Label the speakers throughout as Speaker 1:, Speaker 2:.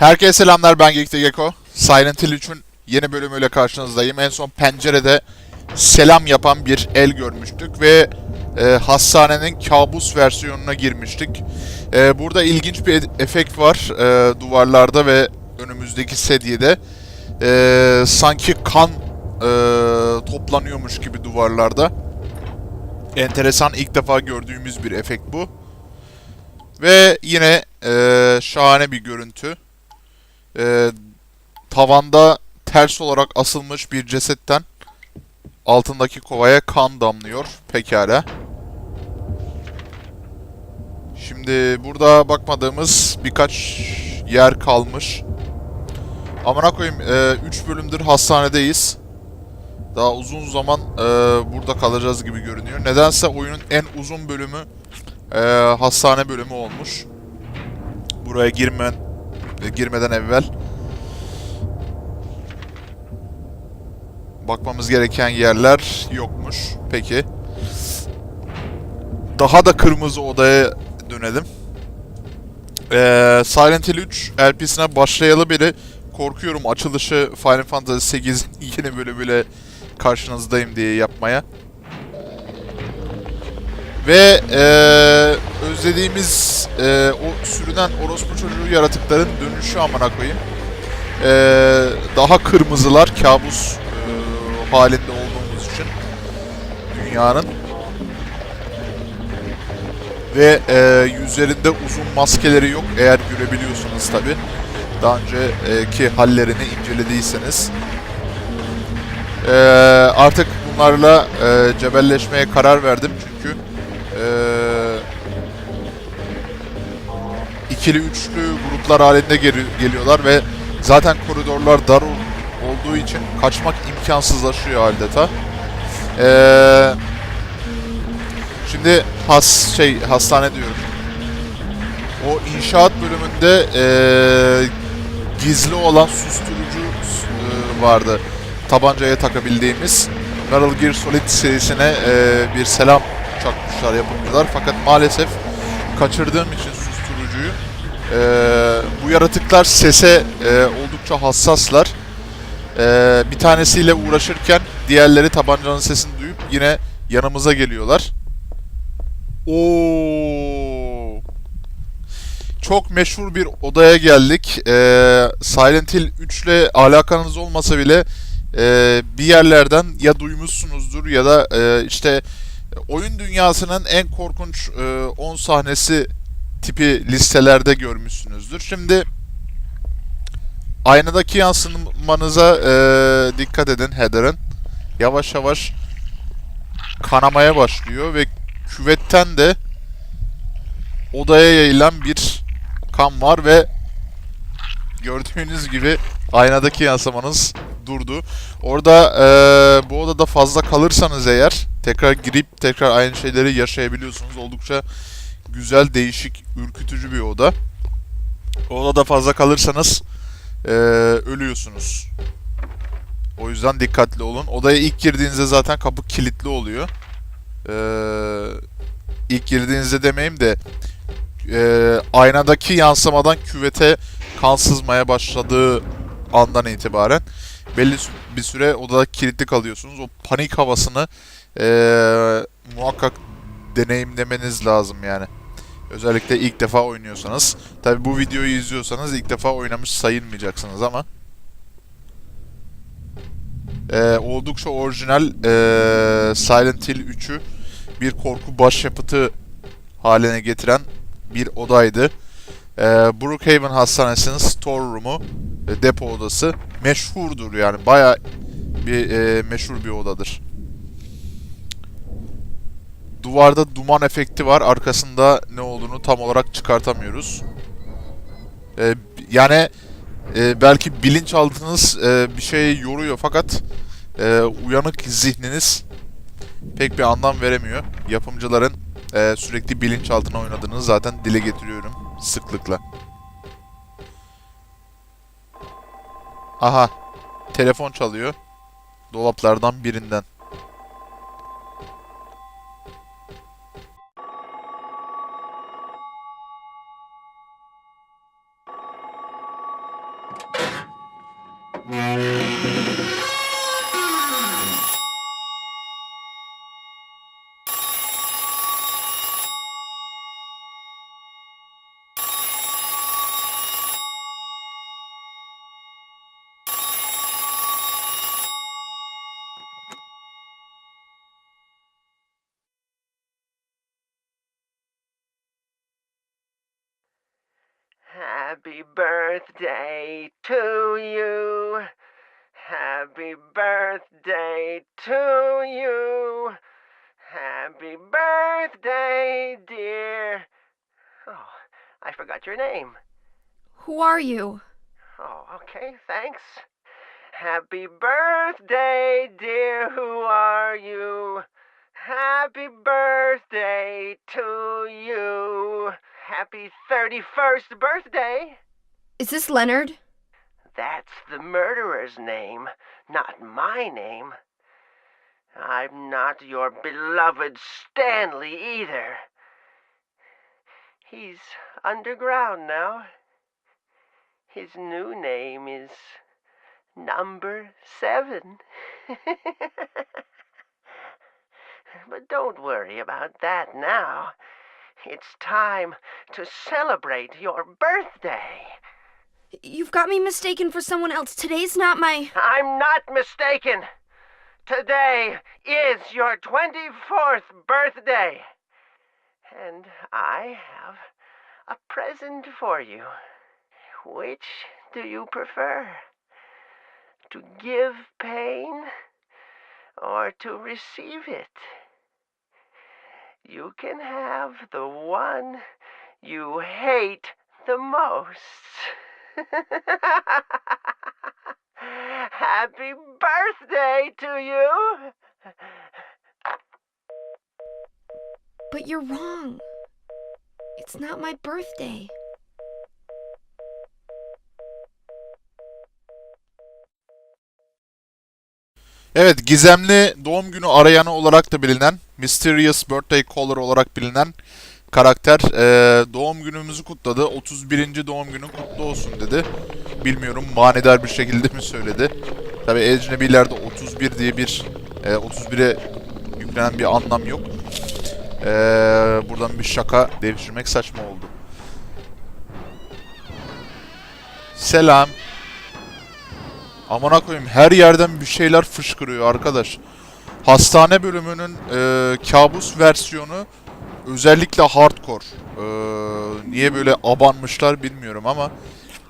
Speaker 1: Herkese selamlar ben Gekte Geko. Silent Hill 3'ün yeni bölümüyle karşınızdayım. En son pencerede selam yapan bir el görmüştük ve e, hastanenin kabus versiyonuna girmiştik. E, burada ilginç bir efekt var e, duvarlarda ve önümüzdeki sedyede. E, sanki kan e, toplanıyormuş gibi duvarlarda. Enteresan ilk defa gördüğümüz bir efekt bu. Ve yine e, şahane bir görüntü. E, tavanda ters olarak asılmış bir cesetten altındaki kovaya kan damlıyor. Pekala. Şimdi burada bakmadığımız birkaç yer kalmış. Amına koyayım 3 bölümdür hastanedeyiz. Daha uzun zaman e, burada kalacağız gibi görünüyor. Nedense oyunun en uzun bölümü e, hastane bölümü olmuş. Buraya girmen e, girmeden evvel bakmamız gereken yerler yokmuş. Peki. Daha da kırmızı odaya dönelim. Ee, Silent Hill 3 LP'sine başlayalı beri korkuyorum açılışı Final Fantasy 8 yeni bölümüyle karşınızdayım diye yapmaya. Ve eee, özlediğimiz eee, o sürünen orospu çocuğu yaratıkların dönüşü amına koyayım. Eee, daha kırmızılar kabus eee, halinde olduğumuz için dünyanın. Ve eee, yüzlerinde uzun maskeleri yok eğer görebiliyorsanız tabi. Daha önceki hallerini incelediyseniz. Eee, artık bunlarla eee, cebelleşmeye karar verdim çünkü ikili üçlü gruplar halinde geliyorlar ve zaten koridorlar dar ol- olduğu için kaçmak imkansızlaşıyor adeta. Eee, şimdi has şey hastane diyorum. O inşaat bölümünde eee, gizli olan susturucu eee, vardı. Tabancaya takabildiğimiz. Metal Gear Solid serisine eee, bir selam çakmışlar yapımcılar. Fakat maalesef kaçırdığım için susturucuyu eee, bu yaratıklar sese eee, oldukça hassaslar. Eee, bir tanesiyle uğraşırken diğerleri tabancanın sesini duyup yine yanımıza geliyorlar. Oo. Çok meşhur bir odaya geldik. Eee Silent Hill 3 ile alakanız olmasa bile eee, bir yerlerden ya duymuşsunuzdur ya da eee, işte oyun dünyasının en korkunç eee, 10 sahnesi tipi listelerde görmüşsünüzdür. Şimdi aynadaki yansımanıza eee, dikkat edin Heather'ın. Yavaş yavaş kanamaya başlıyor ve küvetten de odaya yayılan bir kan var ve gördüğünüz gibi aynadaki yansımanız durdu. Orada eee, bu odada fazla kalırsanız eğer tekrar girip tekrar aynı şeyleri yaşayabiliyorsunuz. Oldukça güzel, değişik, ürkütücü bir oda. Odada fazla kalırsanız eee, ölüyorsunuz. O yüzden dikkatli olun. Odaya ilk girdiğinizde zaten kapı kilitli oluyor. Eee ilk girdiğinizde demeyeyim de eee, aynadaki yansımadan küvete kan sızmaya başladığı andan itibaren belli bir süre odada kilitli kalıyorsunuz. O panik havasını eee, muhakkak deneyimlemeniz lazım yani. Özellikle ilk defa oynuyorsanız. Tabi bu videoyu izliyorsanız ilk defa oynamış sayılmayacaksınız ama. Eee, oldukça orijinal eee, Silent Hill 3'ü bir korku başyapıtı haline getiren bir odaydı. Ee, Brookhaven Hastanesi'nin store room'u, e, depo odası meşhurdur yani baya bir e, meşhur bir odadır. Duvarda duman efekti var. Arkasında ne olduğunu tam olarak çıkartamıyoruz. Ee, yani e, belki bilinçaltınız e, bir şey yoruyor fakat e, uyanık zihniniz pek bir anlam veremiyor. Yapımcıların e, sürekli bilinçaltına oynadığını zaten dile getiriyorum sıklıkla. Aha. Telefon çalıyor. Dolaplardan birinden.
Speaker 2: Oh, I forgot your name.
Speaker 3: Who are you?
Speaker 2: Oh, okay, thanks. Happy birthday, dear. Who are you? Happy birthday to you. Happy 31st birthday.
Speaker 3: Is this Leonard?
Speaker 2: That's the murderer's name, not my name. I'm not your beloved Stanley either. He's underground now. His new name is Number Seven. but don't worry about that now. It's time to celebrate your birthday.
Speaker 3: You've got me mistaken for someone else. Today's not my.
Speaker 2: I'm not mistaken. Today is your 24th birthday. And I have a present for you. Which do you prefer? To give pain or to receive it? You can have the one you hate the most. Happy birthday to you!
Speaker 3: But you're wrong. It's not my birthday.
Speaker 1: Evet, gizemli doğum günü arayanı olarak da bilinen, Mysterious Birthday Caller olarak bilinen karakter eee, doğum günümüzü kutladı. 31. doğum günün kutlu olsun dedi. Bilmiyorum manidar bir şekilde mi söyledi. Tabi ecnebilerde 31 diye bir eee, 31'e yüklenen bir anlam yok. Eee, buradan bir şaka devşirmek saçma oldu. Selam. Amına koyayım her yerden bir şeyler fışkırıyor arkadaş. Hastane bölümünün e, kabus versiyonu özellikle hardcore. E, niye böyle abanmışlar bilmiyorum ama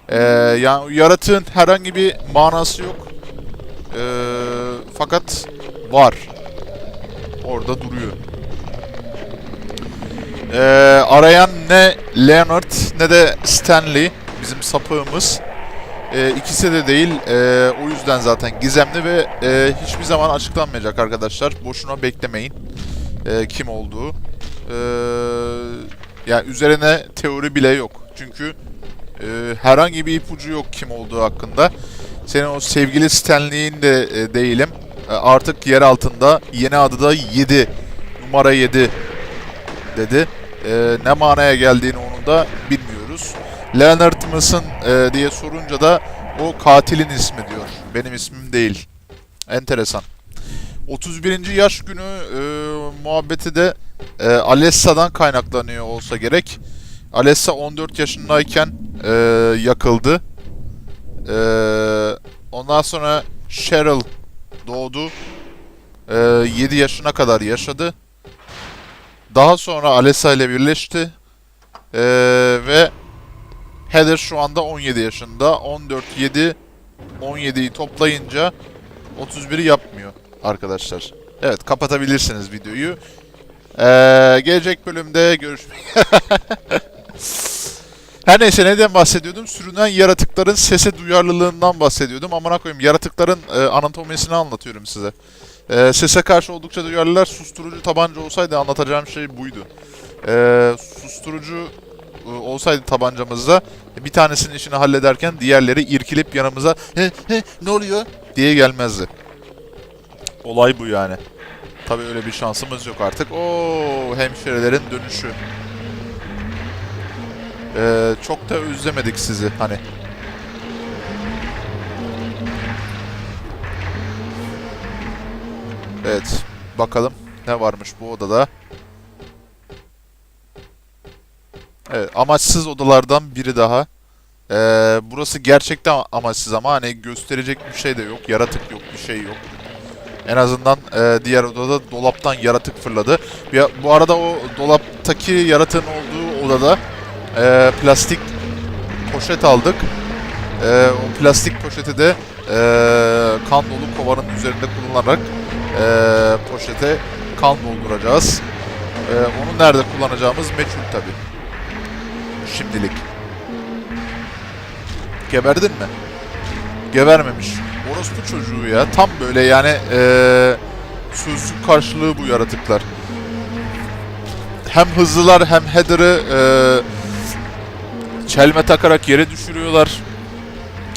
Speaker 1: e, yani yaratığın herhangi bir manası yok. E, fakat var. Orada duruyor. E, arayan ne Leonard ne de Stanley bizim sapığımız. E, ikisi de değil. E, o yüzden zaten gizemli ve e, hiçbir zaman açıklanmayacak arkadaşlar. Boşuna beklemeyin e, kim olduğu. E, yani üzerine teori bile yok. Çünkü e, herhangi bir ipucu yok kim olduğu hakkında. Senin o sevgili Stanley'in de e, değilim. E, artık yer altında. Yeni adı da 7. Numara 7 dedi. E, ne manaya geldiğini onun da bilmiyoruz. Leonard mısın e, diye sorunca da o katilin ismi diyor. Benim ismim değil. Enteresan. 31. yaş günü e, muhabbeti de e, Alessa'dan kaynaklanıyor olsa gerek. Alessa 14 yaşındayken e, yakıldı. E, ondan sonra Cheryl doğdu. E, 7 yaşına kadar yaşadı. Daha sonra Alessa ile birleşti. E, ve Heather şu anda 17 yaşında. 14, 7, 17'yi toplayınca 31'i yapmıyor arkadaşlar. Evet kapatabilirsiniz videoyu. Ee, gelecek bölümde görüşmek Her neyse neden bahsediyordum? Sürünen yaratıkların sese duyarlılığından bahsediyordum. Amına koyayım yaratıkların e, anatomisini anlatıyorum size. E, sese karşı oldukça duyarlılar. Susturucu tabanca olsaydı anlatacağım şey buydu. E, susturucu e, olsaydı tabancamızda bir tanesinin işini hallederken diğerleri irkilip yanımıza he he ne oluyor diye gelmezdi. Olay bu yani. Tabii öyle bir şansımız yok artık. Oo hemşirelerin dönüşü. Ee, çok da özlemedik sizi hani. Evet. Bakalım ne varmış bu odada. Evet, amaçsız odalardan biri daha. Ee, burası gerçekten amaçsız ama hani gösterecek bir şey de yok. Yaratık yok, bir şey yok. En azından e, diğer odada dolaptan yaratık fırladı. Ya, bu arada o dolaptaki yaratığın olduğu odada e, plastik poşet aldık. E, o plastik poşeti de e, kan dolu kovanın üzerinde kullanarak e, poşete kan dolduracağız. E, onu nerede kullanacağımız meçhul tabi. Şimdilik. Geberdin mi? Gebermemiş. Orospu çocuğu ya. Tam böyle yani eee sözlük karşılığı bu yaratıklar. Hem hızlılar hem header'ı eee çelme takarak yere düşürüyorlar.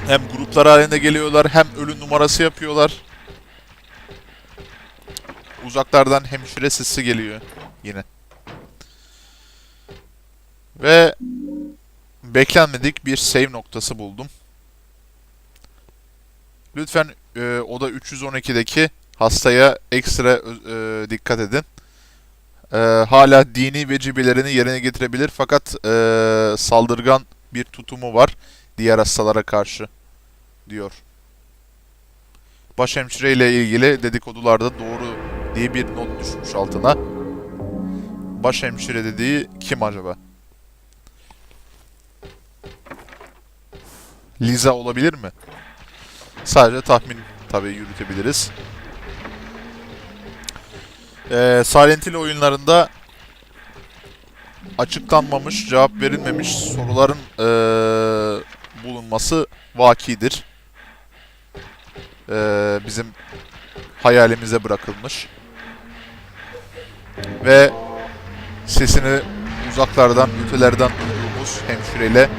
Speaker 1: Hem gruplar halinde geliyorlar hem ölü numarası yapıyorlar. Uzaklardan hemşire sesi geliyor yine. Ve beklenmedik bir save noktası buldum. Lütfen e, oda 312'deki hastaya ekstra e, dikkat edin. E, hala dini vecibelerini yerine getirebilir fakat e, saldırgan bir tutumu var diğer hastalara karşı diyor. Başhemşire ile ilgili dedikodularda doğru diye bir not düşmüş altına. Başhemşire dediği kim acaba? Liza olabilir mi? Sadece tahmin tabii yürütebiliriz. Ee, Silent Hill oyunlarında açıklanmamış, cevap verilmemiş soruların ee, bulunması vakidir. Ee, bizim hayalimize bırakılmış. Ve sesini uzaklardan, ötelerden duyduğumuz hemşireyle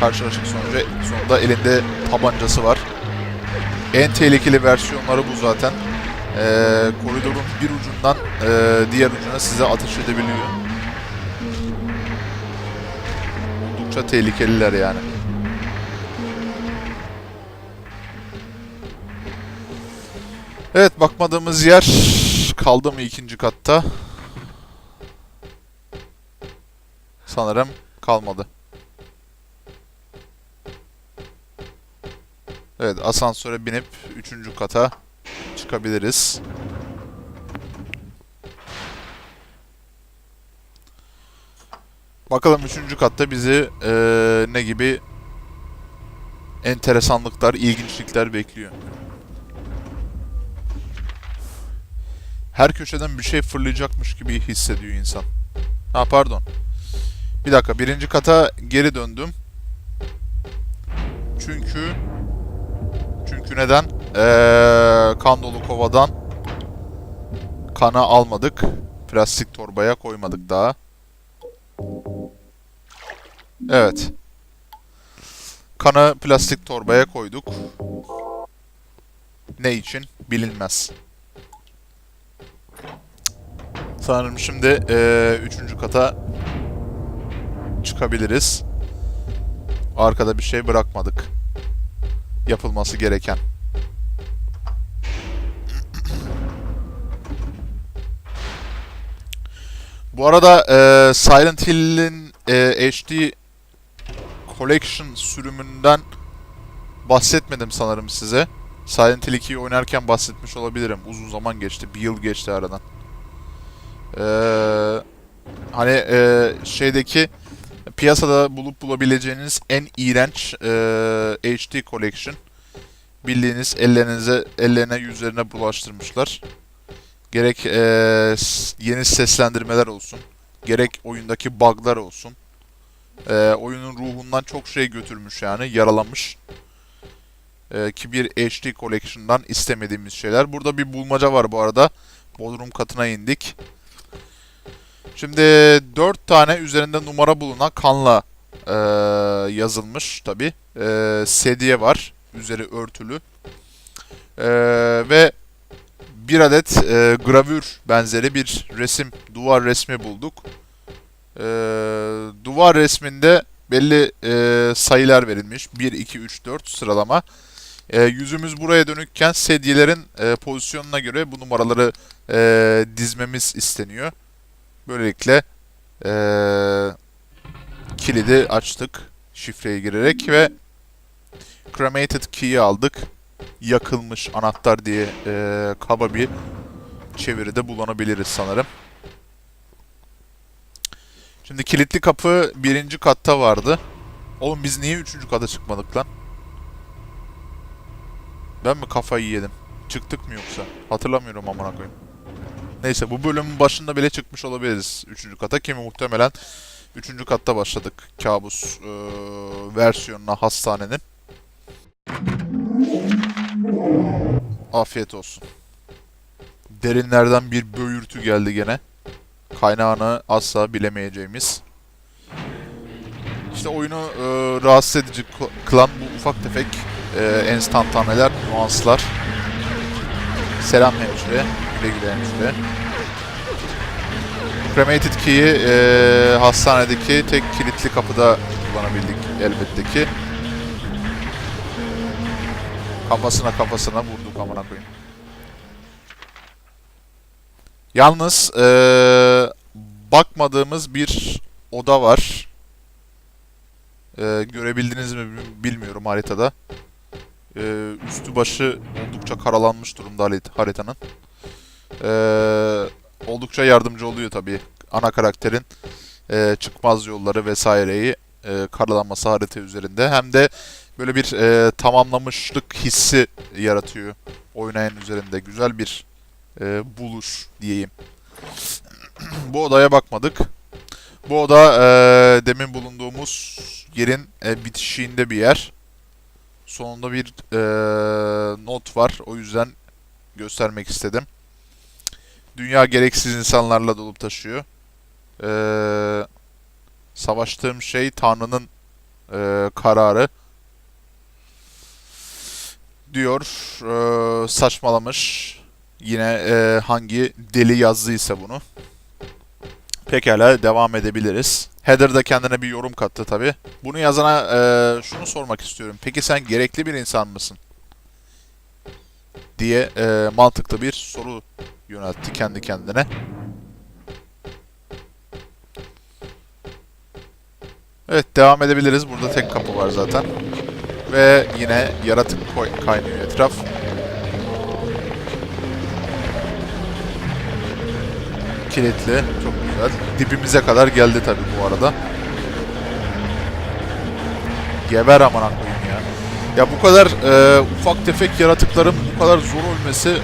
Speaker 1: karşılaştık sonucu. Sonunda elinde tabancası var. En tehlikeli versiyonları bu zaten. Ee, koridorun bir ucundan e, diğer ucuna size ateş edebiliyor. Oldukça tehlikeliler yani. Evet bakmadığımız yer kaldı mı ikinci katta? Sanırım kalmadı. Evet asansöre binip üçüncü kata çıkabiliriz. Bakalım üçüncü katta bizi eee, ne gibi enteresanlıklar, ilginçlikler bekliyor. Her köşeden bir şey fırlayacakmış gibi hissediyor insan. Ha pardon. Bir dakika birinci kata geri döndüm. Çünkü çünkü neden? Ee, kan dolu kovadan kana almadık. Plastik torbaya koymadık daha. Evet. Kanı plastik torbaya koyduk. Ne için? Bilinmez. Sanırım şimdi ee, üçüncü kata çıkabiliriz. Arkada bir şey bırakmadık yapılması gereken. Bu arada e, Silent Hill'in e, HD Collection sürümünden bahsetmedim sanırım size. Silent Hill 2'yi oynarken bahsetmiş olabilirim. Uzun zaman geçti. Bir yıl geçti aradan. Ee, hani e, şeydeki piyasada bulup bulabileceğiniz en iğrenç e, HD Collection. Bildiğiniz ellerinize, ellerine yüzlerine bulaştırmışlar. Gerek e, yeni seslendirmeler olsun, gerek oyundaki bug'lar olsun. E, oyunun ruhundan çok şey götürmüş yani, yaralamış. E, ki bir HD Collection'dan istemediğimiz şeyler. Burada bir bulmaca var bu arada. Bodrum katına indik. Şimdi 4 tane üzerinde numara bulunan kanla e, yazılmış tabi. E, sedye var. Üzeri örtülü. E, ve bir adet e, gravür benzeri bir resim, duvar resmi bulduk. E, duvar resminde belli e, sayılar verilmiş. 1, 2, 3, 4 sıralama. E, yüzümüz buraya dönükken sedyelerin e, pozisyonuna göre bu numaraları e, dizmemiz isteniyor. Böylelikle e, kilidi açtık şifreyi girerek ve cremated key'i aldık. Yakılmış anahtar diye e, kaba bir çeviride bulunabiliriz sanırım. Şimdi kilitli kapı birinci katta vardı. Oğlum biz niye üçüncü kata çıkmadık lan? Ben mi kafayı yedim? Çıktık mı yoksa? Hatırlamıyorum amına koyayım. Neyse bu bölümün başında bile çıkmış olabiliriz üçüncü kata. Kimi muhtemelen üçüncü katta başladık kabus eee, versiyonuna hastanenin. Afiyet olsun. Derinlerden bir böğürtü geldi gene. Kaynağını asla bilemeyeceğimiz. İşte oyunu e, rahatsız edici kı- kılan bu ufak tefek e, enstantaneler, nuanslar. Selam hemşire, güle güle hemşire. Cremated Key'i e, hastanedeki tek kilitli kapıda kullanabildik elbette ki. Kafasına kafasına vurduk amına koyayım. Yalnız e, bakmadığımız bir oda var. E, görebildiniz mi bil- bilmiyorum haritada. E, üstü başı oldukça karalanmış durumda harit- haritanın. E, oldukça yardımcı oluyor tabii ana karakterin e, çıkmaz yolları vesaireyi e, karalanması harita üzerinde. Hem de böyle bir e, tamamlamışlık hissi yaratıyor oynayan üzerinde. Güzel bir e, buluş diyeyim. Bu odaya bakmadık. Bu oda e, demin bulunduğumuz yerin e, bitişiğinde bir yer. Sonunda bir e, not var. O yüzden göstermek istedim. Dünya gereksiz insanlarla dolup taşıyor. E, savaştığım şey Tanrı'nın e, kararı diyor. E, saçmalamış. Yine e, hangi deli yazdıysa bunu. Pekala devam edebiliriz. Heather da kendine bir yorum kattı tabi. Bunu yazana e, şunu sormak istiyorum. Peki sen gerekli bir insan mısın? Diye e, mantıklı bir soru yöneltti kendi kendine. Evet devam edebiliriz. Burada tek kapı var zaten. Ve yine yaratık kaynıyor etraf. Kilitli. Çok güzel. Dibimize kadar geldi tabi bu arada. Geber aman koyayım ya. Ya bu kadar e, ufak tefek yaratıkların bu kadar zor ölmesi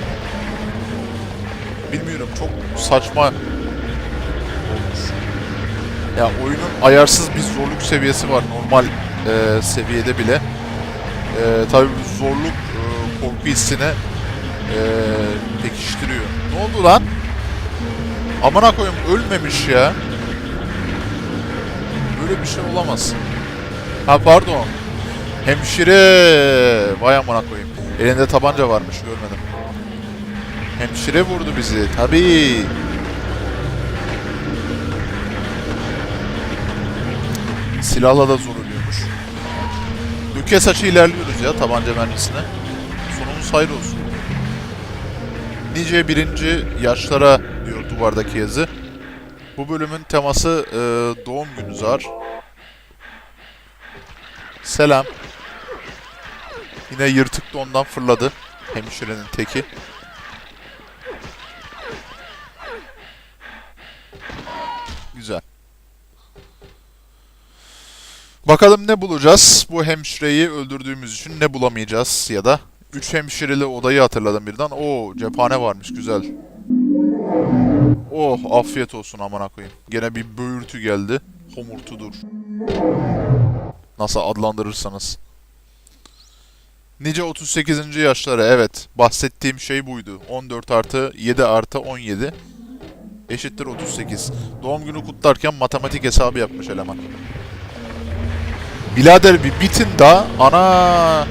Speaker 1: bilmiyorum çok saçma olmuş. Ya oyunun ayarsız bir zorluk seviyesi var normal e, seviyede bile. E, tabii zorluk e, korku hissini e, pekiştiriyor. Ne oldu lan? Amına koyayım ölmemiş ya. Böyle bir şey olamaz. Ha pardon. Hemşire. Vay amına koyayım. Elinde tabanca varmış görmedim. Hemşire vurdu bizi. Tabii. Silahla da zor ölüyormuş. Döke saçı ilerliyoruz ya tabanca mermisine. Sonumuz hayır olsun. Nice birinci yaşlara duvardaki yazı. Bu bölümün teması e, doğum günü zar. Selam. Yine yırtık dondan fırladı. Hemşirenin teki. Güzel. Bakalım ne bulacağız? Bu hemşireyi öldürdüğümüz için ne bulamayacağız ya da Üç hemşireli odayı hatırladım birden. Oo cephane varmış güzel. Oh afiyet olsun amına koyayım. Gene bir böğürtü geldi. Homurtudur. Nasıl adlandırırsanız. Nice 38. yaşları evet. Bahsettiğim şey buydu. 14 artı 7 artı 17 eşittir 38. Doğum günü kutlarken matematik hesabı yapmış eleman. Bilader bir bitin daha. Ana.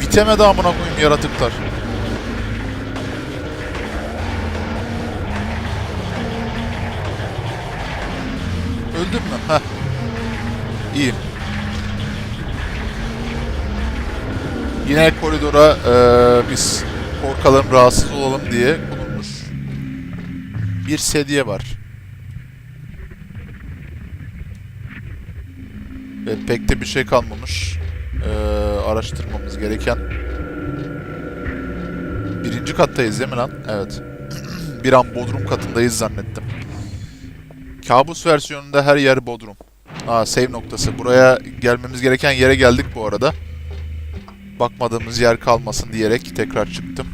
Speaker 1: Bitemedi amına koyayım yaratıklar. Öldüm mü? Heh. İyi. Yine koridora e, biz korkalım, rahatsız olalım diye konulmuş bir sedye var. Ve pek de bir şey kalmamış. E, araştırmamız gereken. Birinci kattayız değil mi lan? Evet. bir an bodrum katındayız zannettim. Kabus versiyonunda her yer Bodrum. Aa save noktası. Buraya gelmemiz gereken yere geldik bu arada. Bakmadığımız yer kalmasın diyerek tekrar çıktım.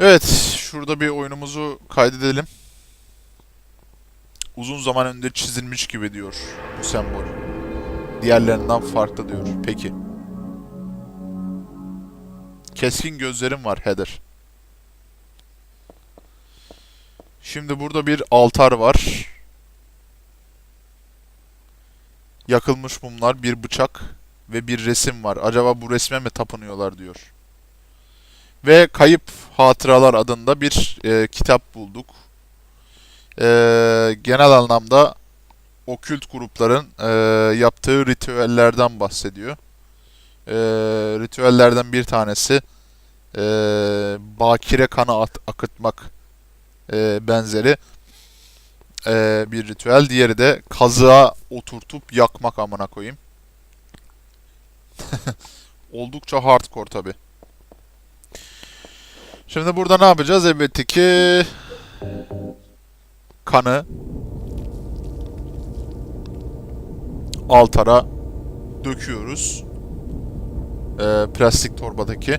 Speaker 1: Evet, şurada bir oyunumuzu kaydedelim. Uzun zaman önce çizilmiş gibi diyor bu sembol. Diğerlerinden farklı diyor. Peki. Keskin gözlerim var Heather. Şimdi burada bir altar var. Yakılmış mumlar, bir bıçak ve bir resim var. Acaba bu resme mi tapınıyorlar diyor. Ve Kayıp Hatıralar adında bir e, kitap bulduk. E, genel anlamda okült grupların e, yaptığı ritüellerden bahsediyor. E, ritüellerden bir tanesi e, bakire kanı at- akıtmak e, benzeri e, bir ritüel. Diğeri de kazığa oturtup yakmak amına koyayım. Oldukça hardcore tabi. Şimdi burada ne yapacağız? Elbette ki kanı altara döküyoruz. E, plastik torbadaki.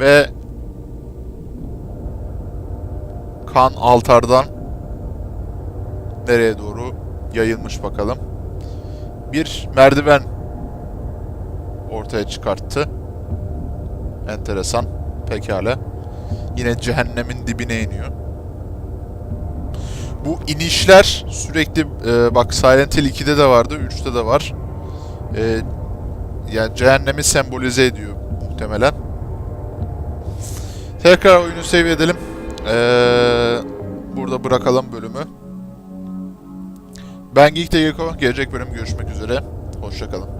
Speaker 1: Ve kan altardan nereye doğru yayılmış bakalım. Bir merdiven ortaya çıkarttı. Enteresan. Pekala. Yine cehennemin dibine iniyor. Bu inişler sürekli e, bak Silent Hill 2'de de vardı, 3'te de var. E, yani cehennemi sembolize ediyor muhtemelen. Tekrar oyunu save edelim. Ee, burada bırakalım bölümü. Ben Geek Geko. Gelecek bölüm görüşmek üzere. Hoşçakalın.